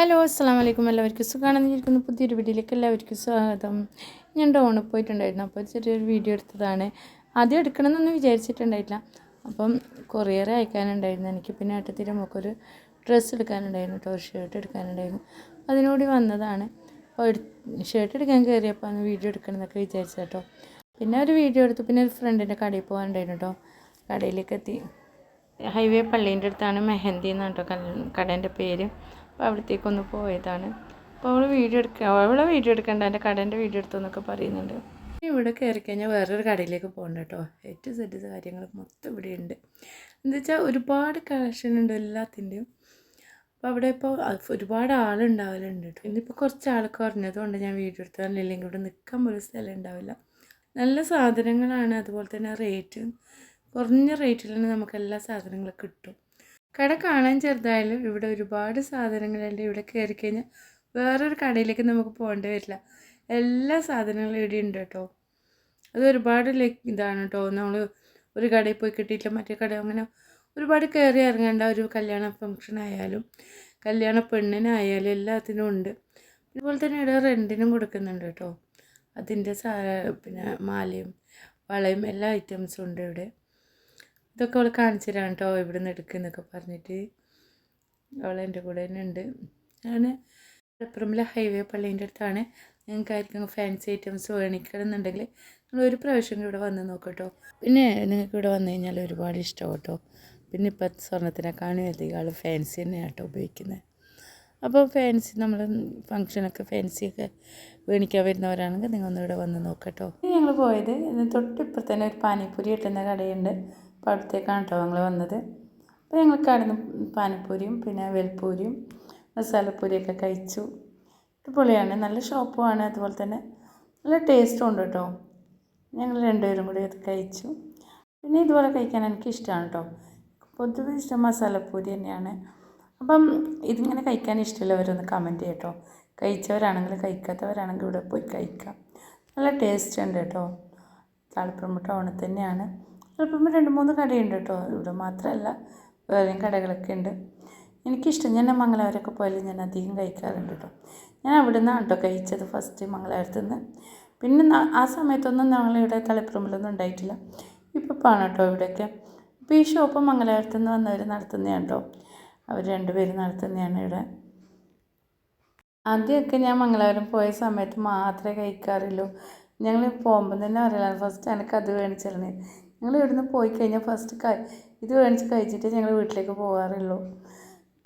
Hello അസ്സാം വലൈക്കും എല്ലാവർക്കും സുഖമാണെന്ന് പുതിയൊരു വീഡിയോയിലേക്ക് എല്ലാവർക്കും സ്വാഗതം. ഞാൻ ടൗണിൽ പോയിട്ടുണ്ടായിരുന്നു. അപ്പോൾ ചെറിയൊരു വീഡിയോ എടുത്തതാണ്. ആദ്യം എടുക്കണമെന്നൊന്നും വിചാരിച്ചിട്ടുണ്ടായിട്ടില്ല. അപ്പം കൊറിയർ അയക്കാനുണ്ടായിരുന്നു. എനിക്ക് പിന്നെ ഏട്ടത്തിന്റെ നമുക്കൊരു ഡ്രസ്സ് എടുക്കാനുണ്ടായിരുന്നു. കേട്ടോ ഷർട്ട് എടുക്കാനുണ്ടായിരുന്നു. അതിനോട് വന്നതാണ്. അപ്പോൾ ഷർട്ട് എടുക്കാൻ കയറിയപ്പോൾ അന്ന് വീഡിയോ എടുക്കണം എന്നൊക്കെ വിചാരിച്ചു കേട്ടോ പിന്നെ ഒരു വീഡിയോ എടുത്തു. പിന്നെ ഒരു ഫ്രണ്ടിന്റെ കടയിൽ പോകാനുണ്ടായിരുന്നു കേട്ടോ കടയിലേക്ക് എത്തി ഹൈവേ പള്ളീന്റെ അടുത്താണ് മെഹന്തി എന്നാണ് കേട്ടോ കടേന്റെ പേര്. അപ്പോൾ അവിടത്തേക്കൊന്ന് പോയതാണ്. അപ്പോൾ അവൾ വീഡിയോ എടുക്കുക അവളെ വീഡിയോ എടുക്കണ്ട എന്റെ കടേന്റെ വീഡിയോ എടുത്തെന്നൊക്കെ പറയുന്നുണ്ട്. ഇവിടെ കയറി കഴിഞ്ഞാൽ വേറൊരു കടയിലേക്ക് പോകണ്ട കേട്ടോ. ഏറ്റവും സെറ്റ് കാര്യങ്ങൾ മൊത്തം ഇവിടെ ഉണ്ട്. എന്താ വെച്ചാൽ ഒരുപാട് കളക്ഷൻ ഉണ്ട് എല്ലാത്തിന്റെയും. അപ്പോൾ അവിടെ ഇപ്പോൾ ഒരുപാട് ആളുണ്ടാവലുണ്ട് കേട്ടോ. ഇന്നിപ്പോൾ കുറച്ച് ആൾ കുറഞ്ഞതുകൊണ്ട് ഞാൻ വീഡിയോ എടുത്താൽ ഇല്ലെങ്കിൽ ഇവിടെ നിൽക്കാൻ പോലും സ്ഥലം ഉണ്ടാവില്ല. നല്ല സാധനങ്ങളാണ് അതുപോലെ തന്നെ റേറ്റ് കുറഞ്ഞ റേറ്റിൽ തന്നെ നമുക്ക് എല്ലാ സാധനങ്ങളും കിട്ടും. കട കാണാൻ ചെറുതായാലും ഇവിടെ ഒരുപാട് സാധനങ്ങളുണ്ട് ഇവിടെ കയറി കഴിഞ്ഞാൽ വേറൊരു കടയിലേക്ക് നമുക്ക് പോകേണ്ടി വരില്ല. എല്ലാ സാധനങ്ങളും ഇവിടെ ഉണ്ട് കേട്ടോ. അത് ഒരുപാട് ലൈക്ക് ഇതാണ് കേട്ടോ. നമ്മൾ ഒരു കടയിൽ പോയി കിട്ടിയിട്ടില്ല മറ്റേ കട അങ്ങനെ ഒരുപാട് കയറി ഇറങ്ങേണ്ട ഒരു കല്യാണ ഫംഗ്ഷൻ ആയാലും കല്യാണ പെണ്ണിനായാലും എല്ലാത്തിനും ഉണ്ട്. അതുപോലെ തന്നെ ഇവിടെ റെന്റിനും കൊടുക്കുന്നുണ്ട് കേട്ടോ. അതിന്റെ സാ പിന്നെ മാലയും വളയും എല്ലാ ഐറ്റംസും ഉണ്ട് ഇവിടെ. ഇതൊക്കെ അവൾ കാണിച്ചു തരാം കേട്ടോ ഇവിടെ നിന്ന് എടുക്കുന്നൊക്കെ പറഞ്ഞിട്ട്. അവൾ എന്റെ കൂടെ തന്നെ ഉണ്ട്. ഞാൻ മലപ്പുറമിലെ ഹൈവേ പള്ളീന്റെ അടുത്താണ്. നിങ്ങൾക്കായിരിക്കും ഫാൻസി ഐറ്റംസ് വേണിക്കണമെന്നുണ്ടെങ്കിൽ നിങ്ങൾ ഒരു പ്രാവശ്യം ഇവിടെ വന്ന് നോക്കട്ടോ പിന്നെ നിങ്ങൾക്ക് ഇവിടെ വന്നു കഴിഞ്ഞാൽ ഒരുപാട് ഇഷ്ടം കേട്ടോ പിന്നെ ഇപ്പം സ്വർണത്തിനെക്കാളും അധികം ആൾ ഫാൻസി തന്നെയാണ് കേട്ടോ ഉപയോഗിക്കുന്നത്. അപ്പോൾ ഫാൻസി നമ്മൾ ഫങ്ഷനൊക്കെ ഫാൻസിയൊക്കെ വേണിക്കാൻ വരുന്നവരാണെങ്കിൽ നിങ്ങൾ ഒന്ന് ഇവിടെ വന്ന് നോക്കട്ടോ ഞങ്ങൾ പോയത് തൊട്ടിപ്പുറത്ത് തന്നെ ഒരു പാനിപ്പൂരി കിട്ടുന്ന കടയുണ്ട്. അപ്പോൾ അടുത്തേക്കാണ് കേട്ടോ ഞങ്ങൾ വന്നത്. അപ്പോൾ ഞങ്ങൾ കടന്ന് പാനിപ്പൂരിയും പിന്നെ വെൽപ്പൂരിയും മസാലപ്പൂരിയൊക്കെ കഴിച്ചു. അടിപൊളിയാണ്. നല്ല ഷോപ്പുമാണ്. അതുപോലെ തന്നെ നല്ല ടേസ്റ്റും ഉണ്ട് കേട്ടോ. ഞങ്ങൾ രണ്ടുപേരും കൂടി അത് കഴിച്ചു. പിന്നെ ഇതുപോലെ കഴിക്കാൻ എനിക്ക് ഇഷ്ടമാണ് കേട്ടോ. പൊതുവെ ഇഷ്ടം മസാലപ്പൂരി തന്നെയാണ്. അപ്പം ഇതിങ്ങനെ കഴിക്കാൻ ഇഷ്ടമുള്ളവരൊന്ന് കമന്റ് ചെയ്യട്ടോ കഴിച്ചവരാണെങ്കിൽ കഴിക്കാത്തവരാണെങ്കിൽ ഇവിടെ പോയി കഴിക്കാം. നല്ല ടേസ്റ്റ് ഉണ്ട് കേട്ടോ. താളിപ്പറമ്പ് ടൗണിൽ തന്നെയാണ് ചിലപ്പം രണ്ട് മൂന്ന് കടയുണ്ട് കേട്ടോ. ഇവിടെ മാത്രമല്ല വേറെയും കടകളൊക്കെ ഉണ്ട്. എനിക്കിഷ്ടം ഞാൻ മംഗലാപുരമൊക്കെ പോയാലും ഞാൻ അധികം കഴിക്കാറുണ്ട് കേട്ടോ. ഞാൻ അവിടെ നിന്നാണ് കേട്ടോ കഴിച്ചത് ഫസ്റ്റ് മംഗലാപുരത്തു നിന്ന്. പിന്നെ ആ സമയത്തൊന്നും ഞങ്ങളിവിടെ തളിപ്പറമ്പിലൊന്നും ഉണ്ടായിട്ടില്ല. ഇപ്പോൾ ആണ് കേട്ടോ ഇവിടെയൊക്കെ. ഇപ്പോൾ ഈ ഷോപ്പ് മംഗലാപുരത്തു നിന്ന് വന്നവർ നടത്തുന്നതാണ് കേട്ടോ. അവർ രണ്ടുപേരും നടത്തുന്നതാണ് ഇവിടെ. ആദ്യമൊക്കെ ഞാൻ മംഗലാപുരം പോയ സമയത്ത് മാത്രമേ കഴിക്കാറുള്ളൂ. ഞങ്ങൾ പോകുമ്പോൾ തന്നെ അറിയില്ല ഫസ്റ്റ് എനിക്ക് അത് മേടിച്ചിരുന്നത് ഞങ്ങൾ ഇവിടുന്ന് പോയി കഴിഞ്ഞാൽ ഫസ്റ്റ് ക ഇത് മേടിച്ച് കഴിച്ചിട്ട് ഞങ്ങൾ വീട്ടിലേക്ക് പോകാറുള്ളൂ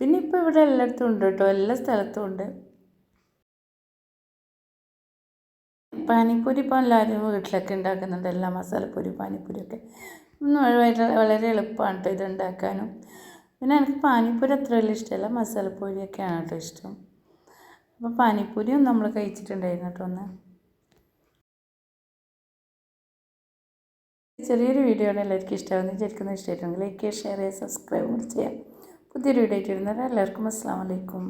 പിന്നെ ഇപ്പോൾ ഇവിടെ എല്ലായിടത്തും ഉണ്ട് കേട്ടോ എല്ലാ സ്ഥലത്തും ഉണ്ട്. പാനിപ്പൂരി ഇപ്പോൾ എല്ലാവരും വീട്ടിലൊക്കെ ഉണ്ടാക്കുന്നുണ്ട് എല്ലാ മസാലപ്പൂരി പാനിപ്പൂരിയൊക്കെ വളരെ എളുപ്പമാണ് കേട്ടോ ഇത് ഉണ്ടാക്കാനും പിന്നെ എനിക്ക് പാനിപ്പൂരി അത്ര വലിയ ഇഷ്ടമല്ല മസാലപ്പൂരിയൊക്കെയാണ് കേട്ടോ ഇഷ്ടം. അപ്പോൾ പാനിപ്പൂരിയും നമ്മൾ കഴിച്ചിട്ടുണ്ടായിരുന്നു കേട്ടോ ഒന്ന്. ചെറിയൊരു വീഡിയോ ആണ് എല്ലാവർക്കും ഇഷ്ടമാകുന്ന വിചാരിക്കുന്ന. ഇഷ്ടമായിട്ടുണ്ടെങ്കിൽ ലൈക്ക് ചെയ്യുക ഷെയർ ചെയ്യുക സബ്സ്ക്രൈബ് ചെയ്യാം. പുതിയൊരു വീഡിയോ ആയിട്ട് വരുന്നത് എല്ലാവർക്കും അസ്സാം വലൈക്കും